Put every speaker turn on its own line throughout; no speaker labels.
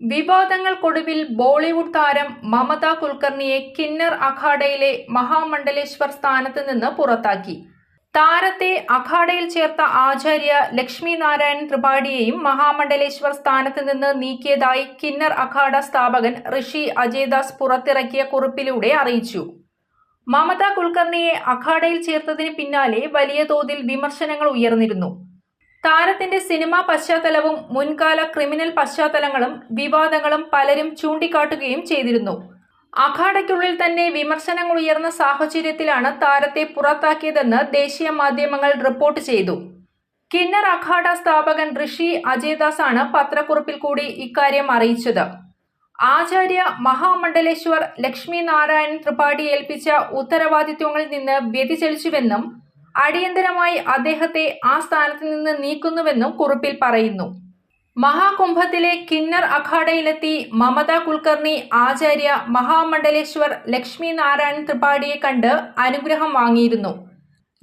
വിവാദങ്ങൾക്കൊടുവിൽ ബോളിവുഡ് താരം മമത കുൽക്കർണിയെ കിന്നർ അഖാഡയിലെ മഹാമണ്ഡലേശ്വർ സ്ഥാനത്ത് നിന്ന് പുറത്താക്കി. താരത്തെ അഖാഡയിൽ ചേർത്ത ആചാര്യ ലക്ഷ്മി നാരായൺ ത്രിപാഠിയെയും മഹാമണ്ഡലേശ്വർ സ്ഥാനത്ത് നിന്ന് നീക്കിയതായി കിന്നർ അഖാഡ സ്ഥാപകൻ ഋഷി അജയ്ദാസ് പുറത്തിറക്കിയ കുറിപ്പിലൂടെ അറിയിച്ചു. മമത കുൽക്കർണിയെ അഖാഡയിൽ ചേർത്തതിന് പിന്നാലെ വലിയ തോതിൽ വിമർശനങ്ങൾ ഉയർന്നിരുന്നു. താരത്തിന്റെ സിനിമാ പശ്ചാത്തലവും മുൻകാല ക്രിമിനൽ പശ്ചാത്തലങ്ങളും വിവാദങ്ങളും പലരും ചൂണ്ടിക്കാട്ടുകയും ചെയ്തിരുന്നു. അഖാഡയ്ക്കുള്ളിൽ തന്നെ വിമർശനങ്ങൾ ഉയർന്ന സാഹചര്യത്തിലാണ് താരത്തെ പുറത്താക്കിയതെന്ന് ദേശീയ മാധ്യമങ്ങൾ റിപ്പോർട്ട് ചെയ്തു. കിന്നർ അഖാഡ സ്ഥാപകൻ ഋഷി അജയ്ദാസ് ആണ് പത്രക്കുറിപ്പിൽ കൂടി ഇക്കാര്യം അറിയിച്ചത്. ആചാര്യ മഹാമണ്ഡലേശ്വർ ലക്ഷ്മി നാരായൺ ത്രിപാഠി ഏൽപ്പിച്ച ഉത്തരവാദിത്വങ്ങളിൽ നിന്ന് വ്യതിചലിച്ചുവെന്നും അടിയന്തരമായി അദ്ദേഹത്തെ ആ സ്ഥാനത്ത് നിന്ന് നീക്കുന്നുവെന്നും കുറിപ്പിൽ പറയുന്നു. മഹാകുംഭത്തിലെ കിന്നർ അഖാഡയിലെത്തി മമത കുൽക്കർണി ആചാര്യ മഹാമണ്ഡലേശ്വർ ലക്ഷ്മി നാരായൺ ത്രിപാഠിയെ കണ്ട് അനുഗ്രഹം വാങ്ങിയിരുന്നു.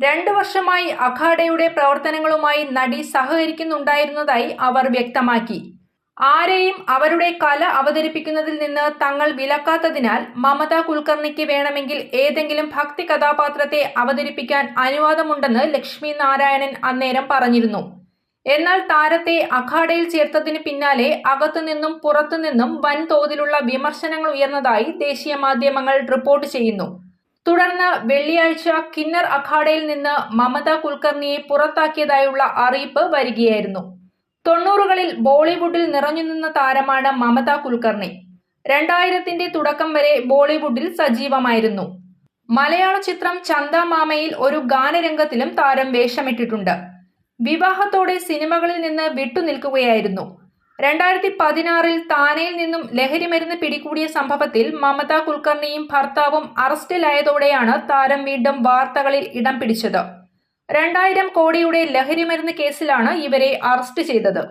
രണ്ടു വർഷമായി അഖാഡയുടെ പ്രവർത്തനങ്ങളുമായി നടി സഹകരിക്കുന്നുണ്ടായിരുന്നതായി അവർ വ്യക്തമാക്കി. ആരെയും അവരുടെ കല അവതരിപ്പിക്കുന്നതിൽ നിന്ന് തങ്ങൾ വിലക്കാത്തതിനാൽ മമത കുൽക്കർണിക്ക് വേണമെങ്കിൽ ഏതെങ്കിലും ഭക്തി കഥാപാത്രത്തെ അവതരിപ്പിക്കാൻ അനുവാദമുണ്ടെന്ന് ലക്ഷ്മി നാരായണൻ അന്നേരം പറഞ്ഞിരുന്നു. എന്നാൽ താരത്തെ അഖാഡയിൽ ചേർത്തതിന് പിന്നാലെ അകത്തുനിന്നും പുറത്തുനിന്നും വൻതോതിലുള്ള വിമർശനങ്ങൾ ഉയർന്നതായി ദേശീയ മാധ്യമങ്ങൾ റിപ്പോർട്ട് ചെയ്യുന്നു. തുടർന്ന് വെള്ളിയാഴ്ച കിന്നർ അഖാഡയിൽ നിന്ന് മമത കുൽക്കർണിയെ പുറത്താക്കിയതായുള്ള അറിയിപ്പ് വരികയായിരുന്നു. തൊണ്ണൂറുകളിൽ ബോളിവുഡിൽ നിറഞ്ഞുനിന്ന താരമാണ് മമത കുൽക്കർണി. രണ്ടായിരത്തിന്റെ തുടക്കം വരെ ബോളിവുഡിൽ സജീവമായിരുന്നു. മലയാള ചിത്രം ചന്ദ മാമയിൽ ഒരു ഗാനരംഗത്തിലും താരം വേഷമിട്ടിട്ടുണ്ട്. വിവാഹത്തോടെ സിനിമകളിൽ നിന്ന് വിട്ടുനിൽക്കുകയായിരുന്നു. രണ്ടായിരത്തി പതിനാറിൽ താനയിൽ നിന്നും ലഹരി ലഹരിമരുന്ന് പിടികൂടിയ സംഭവത്തിൽ മമത കുൽക്കർണിയും ഭർത്താവും അറസ്റ്റിലായതോടെയാണ് താരം വീണ്ടും വാർത്തകളിൽ ഇടം പിടിച്ചത്. രണ്ടായിരം കോടിയുടെ ലഹരിമരുന്ന് കേസിലാണ് ഇവരെ അറസ്റ്റ് ചെയ്തത്